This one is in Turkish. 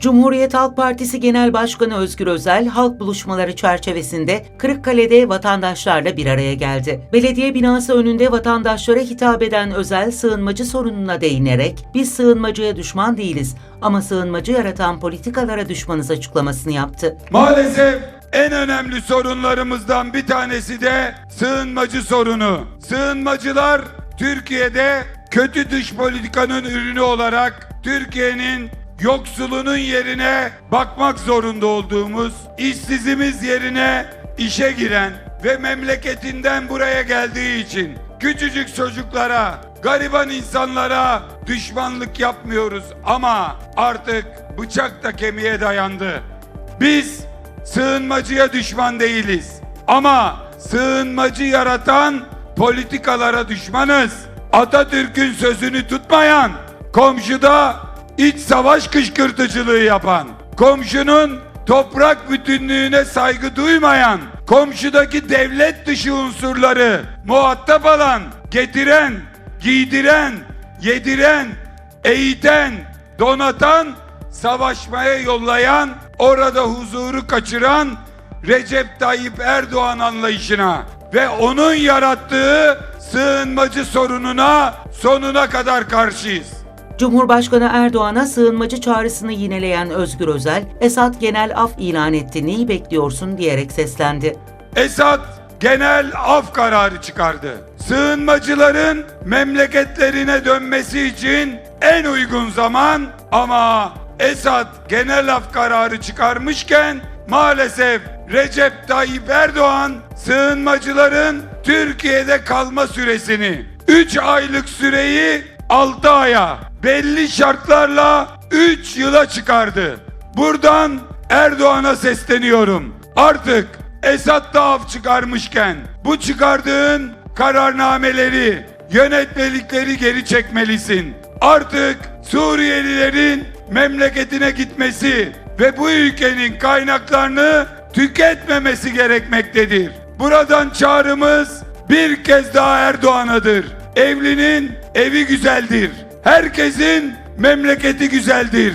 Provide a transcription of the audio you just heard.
Cumhuriyet Halk Partisi Genel Başkanı Özgür Özel, halk buluşmaları çerçevesinde Kırıkkale'de vatandaşlarla bir araya geldi. Belediye binası önünde vatandaşlara hitap eden Özel, sığınmacı sorununa değinerek, biz sığınmacıya düşman değiliz ama sığınmacı yaratan politikalara düşmanız açıklamasını yaptı. Maalesef en önemli sorunlarımızdan bir tanesi de sığınmacı sorunu. Sığınmacılar Türkiye'de kötü dış politikanın ürünü olarak Türkiye'nin yoksulunun yerine bakmak zorunda olduğumuz, işsizimiz yerine işe giren ve memleketinden buraya geldiği için küçücük çocuklara, gariban insanlara düşmanlık yapmıyoruz ama artık bıçak da kemiğe dayandı. Biz sığınmacıya düşman değiliz. Ama sığınmacı yaratan politikalara düşmanız. Atatürk'ün sözünü tutmayan, komşuda iç savaş kışkırtıcılığı yapan, komşunun toprak bütünlüğüne saygı duymayan, komşudaki devlet dışı unsurları muhatap alan, getiren, giydiren, yediren, eğiten, donatan, savaşmaya yollayan, orada huzuru kaçıran Recep Tayyip Erdoğan anlayışına ve onun yarattığı sığınmacı sorununa sonuna kadar karşıyız. Cumhurbaşkanı Erdoğan'a sığınmacı çağrısını yineleyen Özgür Özel, Esad genel af ilan etti, neyi bekliyorsun diyerek seslendi. Esad genel af kararı çıkardı. Sığınmacıların memleketlerine dönmesi için en uygun zaman ama Esad genel af kararı çıkarmışken maalesef Recep Tayyip Erdoğan sığınmacıların Türkiye'de kalma süresini 3 aylık süreyi 6 aya belli şartlarla 3 yıla çıkardı. Buradan Erdoğan'a sesleniyorum. Artık Esad da af çıkarmışken bu çıkardığın kararnameleri, yönetmelikleri geri çekmelisin. Artık Suriyelilerin memleketine gitmesi ve bu ülkenin kaynaklarını tüketmemesi gerekmektedir. Buradan çağrımız bir kez daha Erdoğan'adır. Evlinin evi güzeldir. Herkesin memleketi güzeldir.